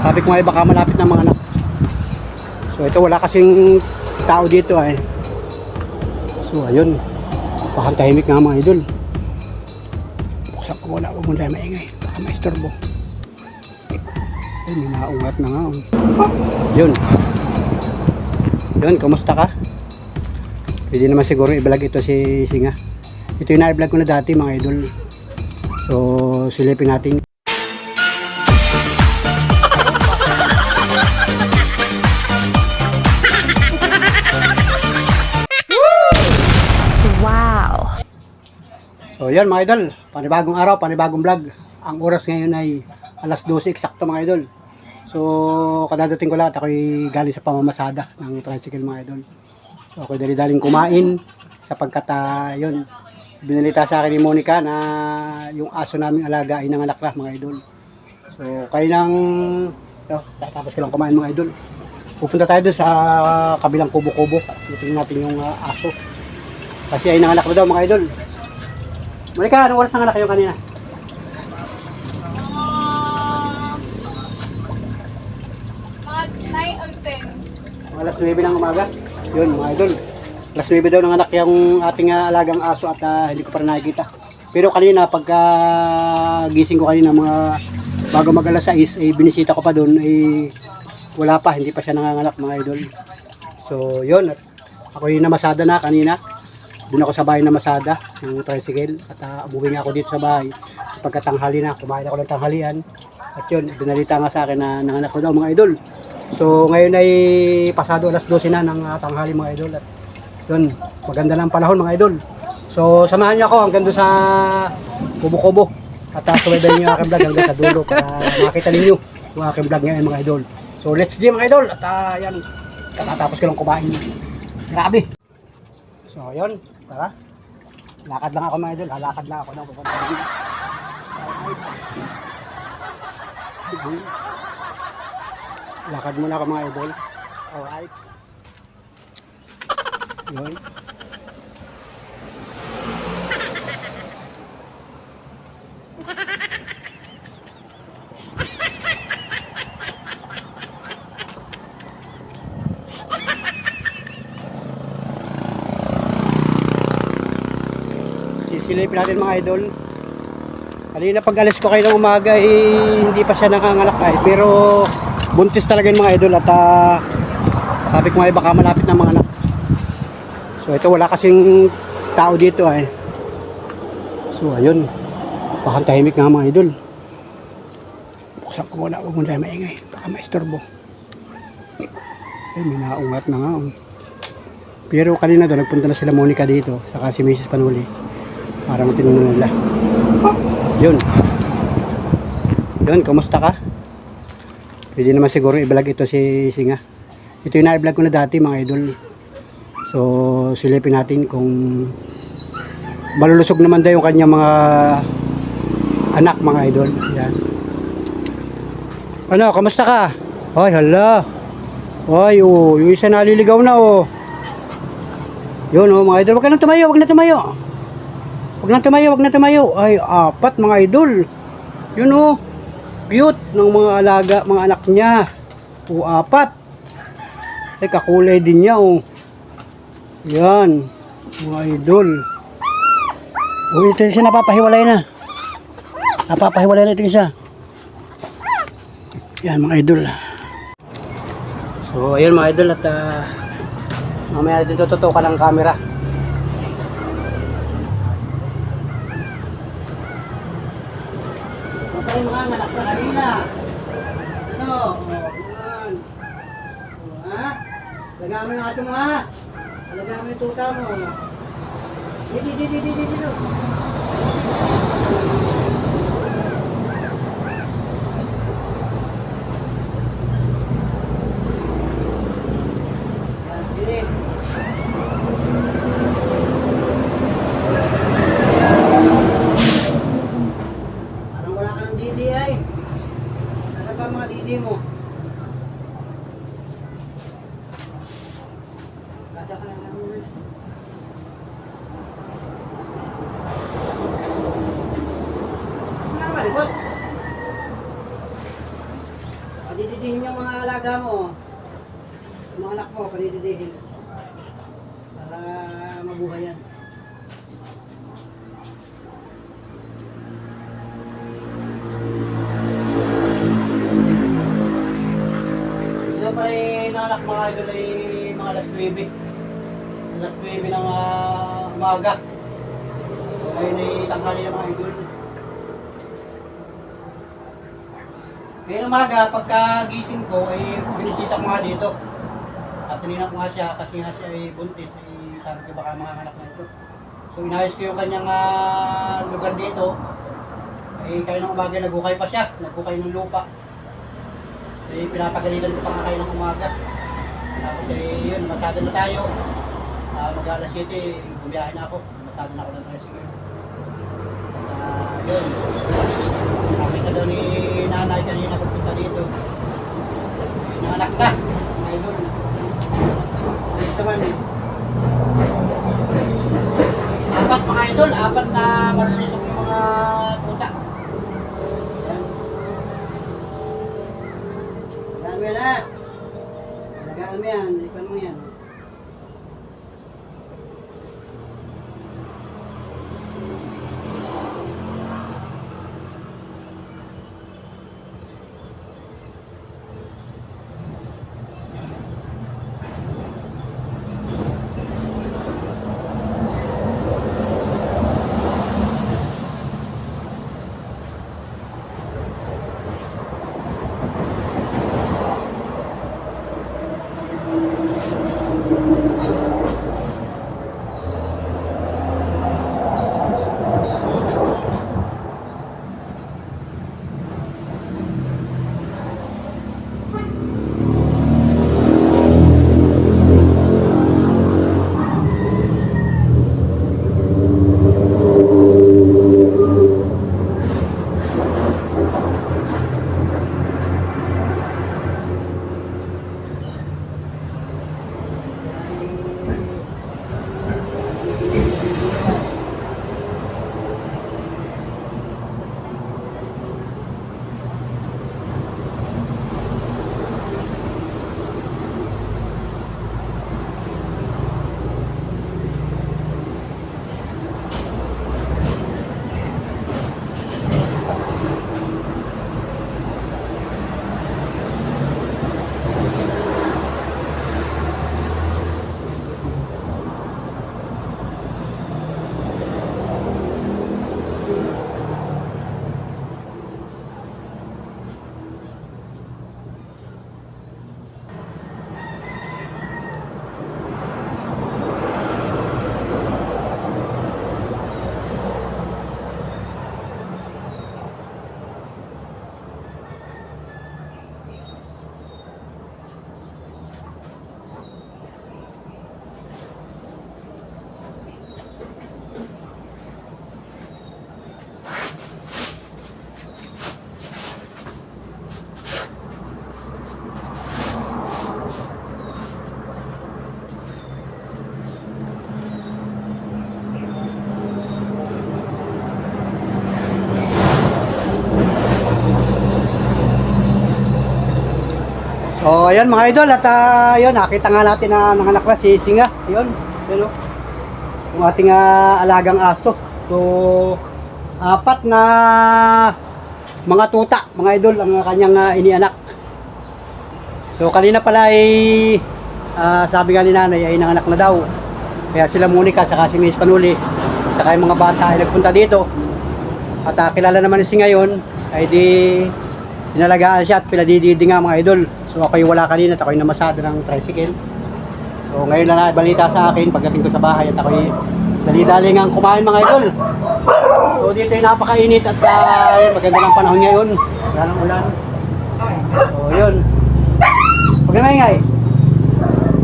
Sabi ko nga eh, baka malapit ng mga anak. So ito wala kasing tao dito ay. So ayun. Baka tahimik nga mga idol. Buksan ko muna, huwag muna maingay. Baka maistorbo. Ay, may naungat na nga. oh. Yun. Yun, kumusta ka? Pwede naman siguro i-vlog ito si Singa. Ito yung na-vlog ko na dati mga idol. So, silipin natin. Yan mga idol, panibagong araw, panibagong vlog. Ang oras ngayon ay alas 12 eksakto mga idol. So kadadating ko lang ako'y galing sa pamamasada ng tricycle mga idol. So ako'y dali-daling kumain sapagkat uh, yun, binalita sa akin ni Monica na yung aso naming alaga ay nanganak na mga idol. So kayo nang, oh, tapos ko lang kumain mga idol. Pupunta tayo doon sa kabilang kubo-kubo. Tingnan natin yung ah, aso. Kasi ay nanganak na daw mga idol. Monica, anong oras nanganak kayo kanina? Mga 9 or 10. Alas 9 ng umaga. Yun, mga idol. Alas 9 daw nanganak yung ating ah, alagang aso at ah, hindi ko pa nakikita. Pero kanina, pagka gising ko kanina, mga bago mag alas 6, eh, binisita ko pa doon, eh, wala pa, hindi pa siya nanganganak mga idol. So, yun. At ako yung namasada na kanina. Doon ako sa bahay na masada ng tricycle at uh, umuwi nga ako dito sa bahay. Pagkatanghali na, kumain ako ng tanghalian. At yun, binalita nga sa akin na nanganak ko daw mga idol. So ngayon ay pasado alas 12 na ng uh, tanghali mga idol. At yun, maganda lang panahon mga idol. So samahan niyo ako hanggang doon sa kubo-kubo. At uh, subaybayin niyo ang aking vlog hanggang sa dulo para makita ninyo yung aking vlog ngayon mga idol. So let's gym mga idol. At uh, yan, katatapos ko lang kumain. Grabe. So yun, tara. Lakad lang ako mga idol. Lalakad lang ako ng pupunta. Lakad muna ako mga idol. Alright. Yun. Sisilipin natin mga idol. Kanina pag alis ko kayo ng umaga eh, hindi pa siya nakangalak ay. Pero buntis talaga yung mga idol at ah, sabi ko nga eh, baka malapit ng mga anak. So ito wala kasing tao dito ay. So ayun. Baka tahimik nga mga idol. Buksan ko muna, huwag muna maingay. Baka maistorbo. Ay, may naungat na nga. oh. Pero kanina daw, nagpunta na sila Monica dito, saka si Mrs. Panuli. Parang tinanong nila. Yun. Yun, kumusta ka? Pwede naman siguro i-vlog ito si Singa. Ito yung na-vlog ko na dati mga idol. So, silipin natin kung malulusog naman daw yung kanyang mga anak mga idol. Yan. Ano, kamusta ka? Ay, hala. Ay, oh, yung isa naliligaw na, oh. Yun, oh, mga idol. Huwag ka nang tumayo, huwag na tumayo. Huwag na tumayo, huwag na tumayo. Ay, apat mga idol. Yun, oh. Cute ng mga alaga, mga anak niya. O, apat. Ay, kakulay din niya, oh. Yan. Mga idol. Oh, ito yung napapahiwalay na. Napapahiwalay na ito isa. Yan, mga idol. So, ayun mga idol at ah, mamaya natin tututukan ang camera. Huwag kayo mga anak na kanina. Ano? O, yan. O, ha? Lagyan mo yung aso mo ha? Lagyan mo yung tuta mo. Dito, dito, dito, dito, dito. Yan, dito. Parang wala ka ng didi ay. Ano ba ang mga didi mo? Kasa ka lang namin. Padididihin yung mga alaga mo. Yung mga anak mo, padididihin. Para mabuhay yan. Ito pa rin ng anak mga idol ay mga alas 9. Alas 9 ng ah, umaga. So ngayon ay tanghali ng mga idol. Ngayon umaga, pagka gising ko, ay binisita ko nga dito. At tinignan ko nga siya kasi nga siya ay buntis, ay sabi ko baka mga anak na ito. So inayos ko yung kanyang ah, lugar dito. Ay kayo ng umaga, nagukay pa siya, nagukay ng lupa. Eh, pinapagalitan ko pa nga kayo ng umaga. Tapos eh, yun, masada na tayo. Ah, mag alas 7, bumiyahe na ako. Masada na ako ng tricycle. At ah, yun, nakita daw ni nanay kanina pagpunta dito. Nanganak na, idol. Ayos naman. Apat mga idol, apat na malulusok yung mga mo yan, ipan mo yan. So, ayun mga idol at uh, nakita nga natin na nanganak na si Singa. Ayun, yun oh. Yung ating ah, alagang aso. So, apat na mga tuta, mga idol, ang kanyang ah, inianak. So, kanina pala ay ah, sabi nga ni nanay ay nanganak na daw. Kaya sila Monica, saka si Miss Panuli, saka yung mga bata ay nagpunta dito. At ah, kilala naman si ngayon, ay di inalagaan siya at pinadididi nga mga idol. So ako'y wala kanina at ako'y namasada ng tricycle. So ngayon lang na balita sa akin pagdating ko sa bahay at ako'y dali-dali nga kumain mga idol. So dito ay napakainit at uh, maganda ng panahon ngayon. Wala nang ulan. So yun. Huwag na maingay.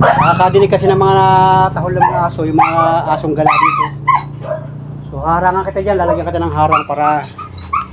Nakakadinig kasi ng mga tahol ng mga aso, yung mga asong gala dito. So harangan kita dyan, lalagyan kita ng harang para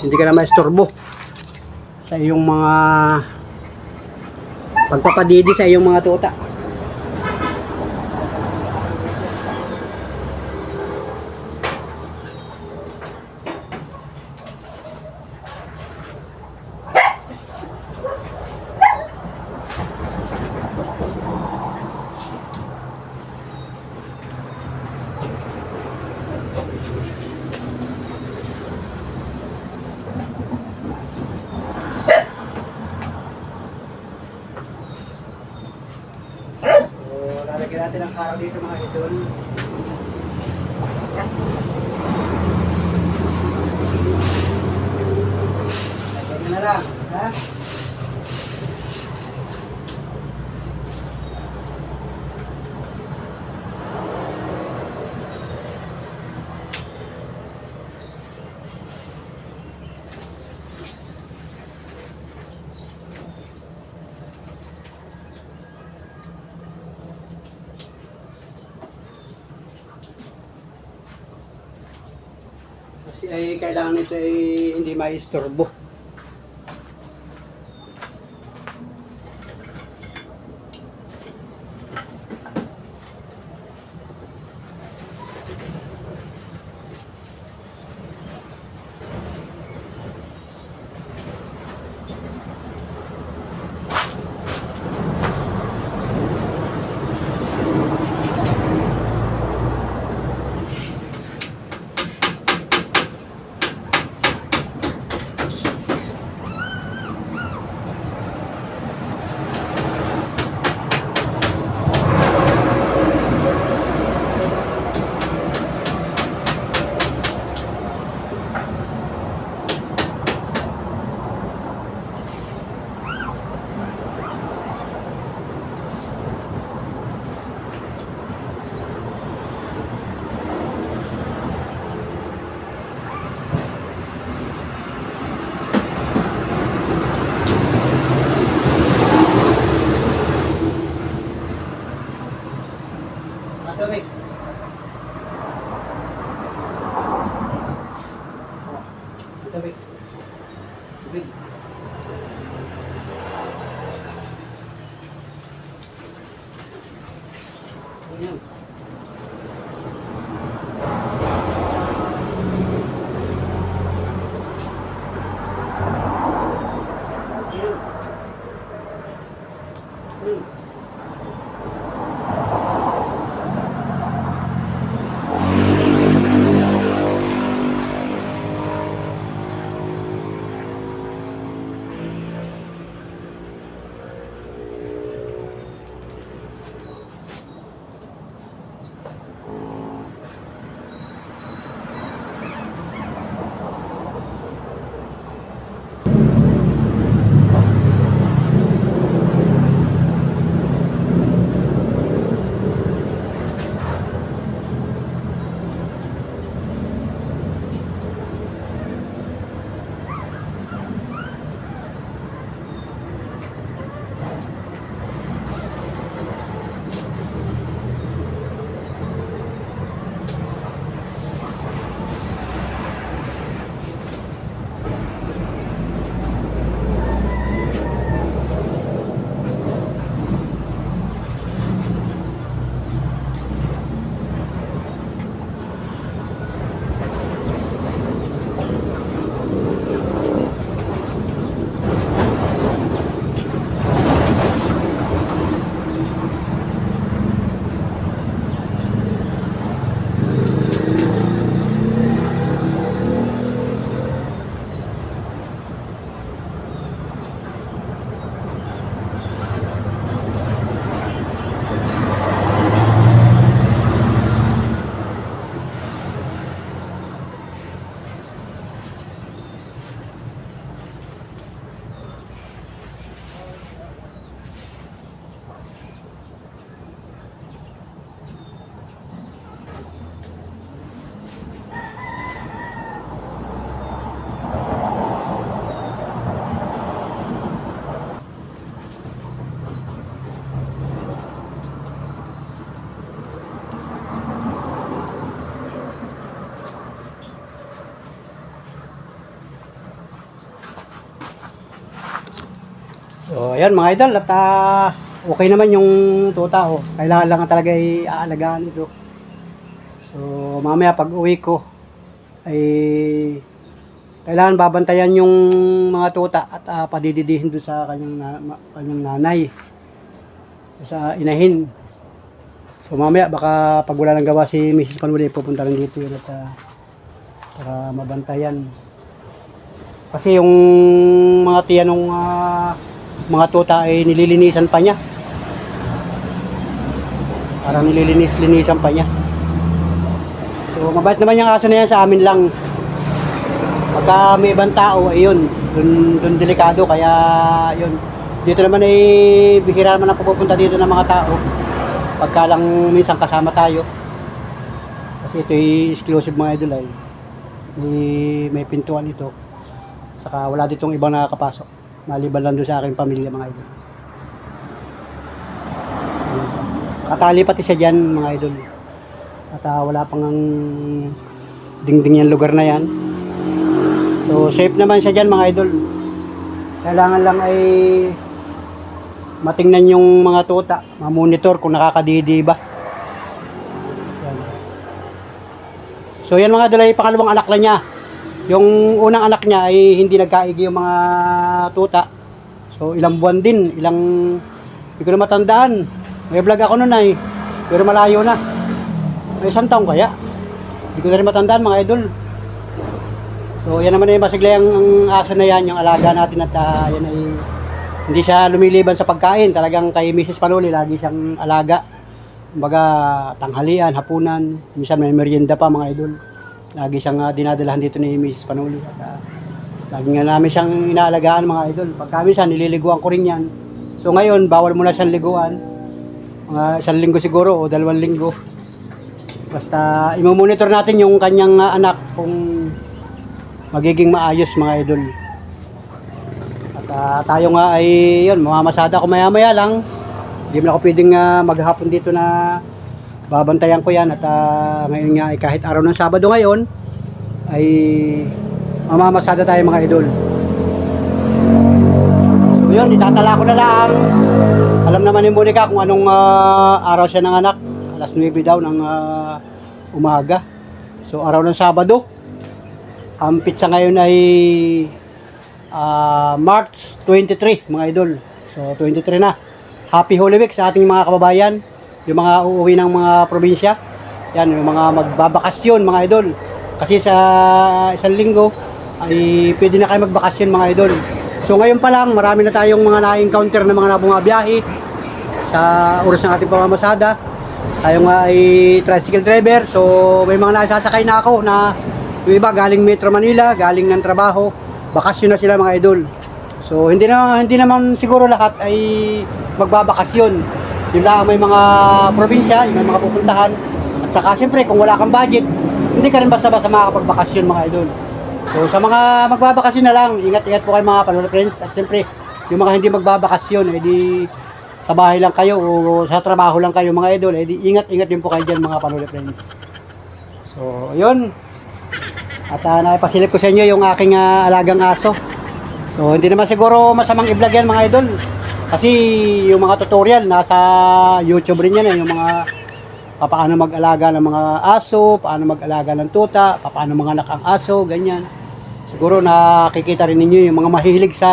hindi ka na maistorbo sa iyong mga pagpapadidi sa iyong mga tuta. Natin ang karaw dito mga idol. Lagyan nyo na lang. Ha? Kasi ay kailangan nito ay hindi maistorbo. Ayan mga idol, at ah, okay naman yung tuta. Oh. Kailangan lang talaga i-aalagaan ito. So, mamaya pag uwi ko, ay kailangan babantayan yung mga tuta at ah, padididihin doon sa kanyang, na- kanyang nanay. Sa inahin. So, mamaya baka pag wala nang gawa si Mrs. Panuli, pupunta rin dito yun at ah, para mabantayan. Kasi yung mga tiyan nung ah, mga tuta ay nililinisan pa niya. Parang nililinis-linisan pa niya. So, mabait naman yung aso na yan sa amin lang. Pagka may ibang tao, ayun, dun, dun delikado, kaya yun. Dito naman ay bihira naman ang pupunta dito ng mga tao. Pagka lang minsan kasama tayo. Kasi ito ay exclusive mga idol ay. May, may pintuan ito. Saka wala ditong ibang nakakapasok. Maliban lang doon sa aking pamilya mga idol. Katali pati siya dyan mga idol. At ah, wala pang ang dingding yung lugar na yan. So safe naman siya dyan mga idol. Kailangan lang ay matingnan yung mga tuta, ma-monitor kung nakakadidi ba. So yan mga idol ay pangalawang anak na niya. Yung unang anak niya ay hindi nagkaigi yung mga tuta. So ilang buwan din, ilang hindi ko na matandaan. May vlog ako noon ay, pero malayo na. May isang taong kaya. Hindi ko na rin matandaan mga idol. So yan naman ay masigla ang aso na yan, yung alaga natin at ah, yan ay hindi siya lumiliban sa pagkain. Talagang kay Mrs. Panuli, lagi siyang alaga. Kumbaga, tanghalian, hapunan, minsan may merienda pa mga idol. Lagi siyang ah, dinadalahan dito ni Mrs. Panuli. At, ah, lagi nga namin siyang inaalagaan mga idol. Pagka minsan, nililiguan ko rin yan. So ngayon, bawal muna siyang liguan. Mga isang linggo siguro o dalawang linggo. Basta imomonitor natin yung kanyang ah, anak kung magiging maayos mga idol. At ah, tayo nga ay yun, mamamasada ko maya maya lang. Hindi mo na ako pwedeng ah, maghapon dito na babantayan ko yan at ah, ngayon nga kahit araw ng Sabado ngayon ay mamamasada tayo mga idol. So yun, itatala ko na lang. Alam naman ni Monica kung anong ah, araw siya ng anak. Alas 9 daw ng ah, umaga. So araw ng Sabado. Ang pizza ngayon ay ah, March 23 mga idol. So 23 na. Happy Holy Week sa ating mga kababayan. Yung mga uuwi ng mga probinsya. Yan, yung mga magbabakasyon mga idol. Kasi sa isang linggo ay pwede na kayo magbakasyon mga idol. So ngayon pa lang, marami na tayong mga na-encounter na mga nabumabiyahe sa oras ng ating pamamasada. Tayo nga ay tricycle driver, so may mga nasasakay na ako na yung iba galing Metro Manila, galing ng trabaho, bakasyon na sila mga idol. So hindi na hindi naman siguro lahat ay magbabakasyon. Yung lang may mga probinsya, yung may mga pupuntahan. At saka siyempre kung wala kang budget, hindi ka rin basta-basta makakapagbakasyon mga idol. So sa mga magbabakasyon na lang, ingat-ingat po kayo mga panola friends. At siyempre, yung mga hindi magbabakasyon, edi sa bahay lang kayo o sa trabaho lang kayo mga idol, edi ingat-ingat din po kayo dyan mga panola friends. So, yun. At uh, naipasilip ko sa inyo yung aking ah, alagang aso. So, hindi naman siguro masamang i-vlog yan mga idol. Kasi yung mga tutorial nasa YouTube rin yan eh, yung mga paano mag-alaga ng mga aso, paano mag-alaga ng tuta, paano mga anak ang aso, ganyan. Siguro nakikita rin ninyo yung mga mahilig sa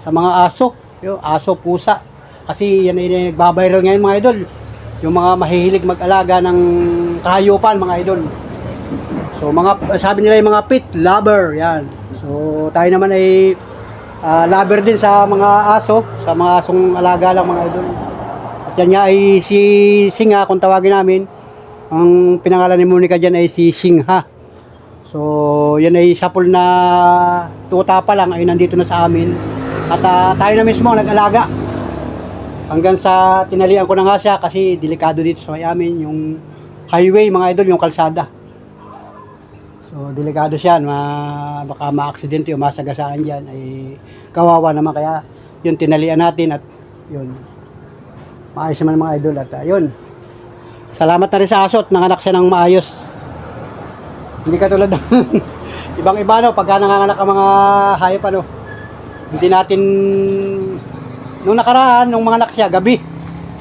sa mga aso, yung aso, pusa. Kasi yan ay nagbabiral ngayon mga idol. Yung mga mahihilig mag-alaga ng kahayupan mga idol. So mga sabi nila yung mga pet lover, yan. So tayo naman ay ah, lover din sa mga aso, sa mga asong alaga lang mga idol. At yan nga ay si Singa kung tawagin namin. Ang pinangalan ni Monica dyan ay si Singha. So yan ay sapul na tuta pa lang ay nandito na sa amin. At ah, tayo na mismo nag-alaga. Hanggang sa tinalian ko na nga siya kasi delikado dito sa may amin yung highway mga idol, yung kalsada. So, delikado siya, ma, baka ma-aksidente o masagasaan dyan, ay kawawa naman. Kaya, yun, tinalian natin at yun, maayos naman mga idol. At uh, salamat na rin sa aso at nanganak siya ng maayos. Hindi katulad ng ibang iba, no, pagka nanganganak ang mga hayop, ano, hindi natin, nung nakaraan, nung mga anak siya, gabi,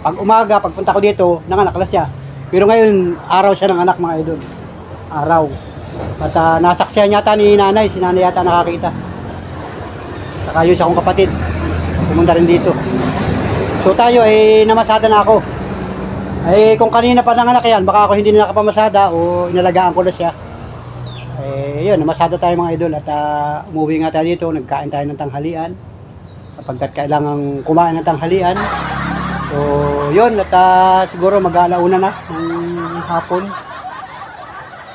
pag umaga, pagpunta ko dito, nanganak na siya. Pero ngayon, araw siya ng anak mga idol. Araw. At uh, nasaksihan yata ni nanay, si nanay yata nakakita. Saka yun siya kong kapatid. Pumunta rin dito. So tayo ay namasada na ako. Ay kung kanina pa nanganak yan, baka ako hindi na nakapamasada o inalagaan ko na siya. Eh yun, namasada tayo mga idol at uh, umuwi nga tayo dito, nagkain tayo ng tanghalian. Kapag kailangan kumain ng tanghalian, so yun, at ah, siguro mag-aalauna na ng hapon.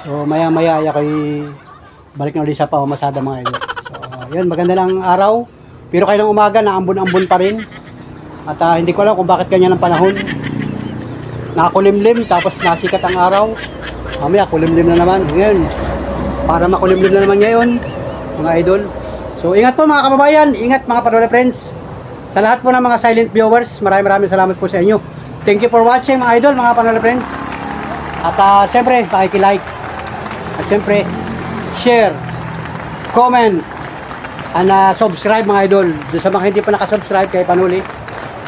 So, maya-maya ay ako'y balik na ulit sa pamamasada mga idol. So, yun, maganda lang araw. Pero kayo ng umaga, naambon-ambon pa rin. At ah, hindi ko alam kung bakit ganyan ang panahon. Nakakulimlim, tapos nasikat ang araw. Mamaya, kulimlim na naman. Ngayon, para makulimlim na naman ngayon, mga idol. So, ingat po mga kababayan, ingat mga Panola friends. Sa lahat po ng mga silent viewers, maraming maraming salamat po sa inyo. Thank you for watching mga idol, mga Panola friends. At uh, siyempre, pakikilike. At siyempre, share, comment, and uh, subscribe mga idol. Doon sa mga hindi pa nakasubscribe kay Panuli,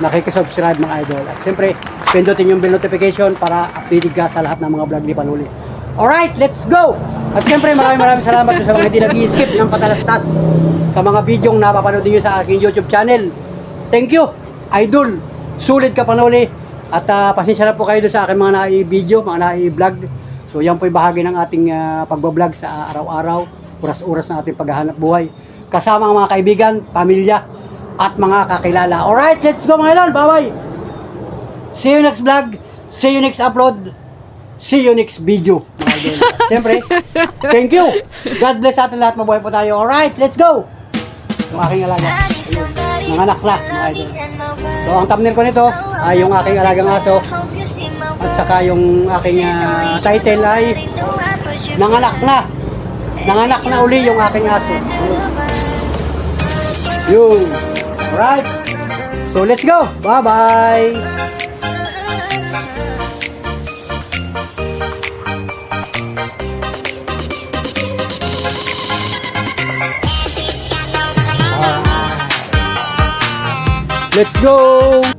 nakikisubscribe mga idol. At siyempre, pindutin yung bell notification para updated ka sa lahat ng mga vlog ni Panuli. Alright, let's go! At siyempre, maraming maraming salamat sa mga hindi nag-skip ng patalastas sa mga bidyong napapanood niyo sa aking YouTube channel. Thank you, idol. Sulit ka Panuli. At uh, pasensya na po kayo sa aking mga nai-video, mga nai-vlog. So yan po yung bahagi ng ating uh, pagbablog sa araw-araw, oras-oras ng ating paghahanap buhay. Kasama ang mga kaibigan, pamilya, at mga kakilala. Alright, let's go mga idol. Bye-bye. See you next vlog. See you next upload. See you next video. Mga. Siyempre, thank you. God bless sa atin lahat. Mabuhay po tayo. Alright, let's go. Yung aking alaga. Ayun. Nanganak na, mga idol. So, ang thumbnail ko nito ay yung aking alagang aso at saka yung aking ah, title ay Nanganak na. Nanganak na uli yung aking aso. Yun. Alright. So, let's go. Bye-bye. Let's go!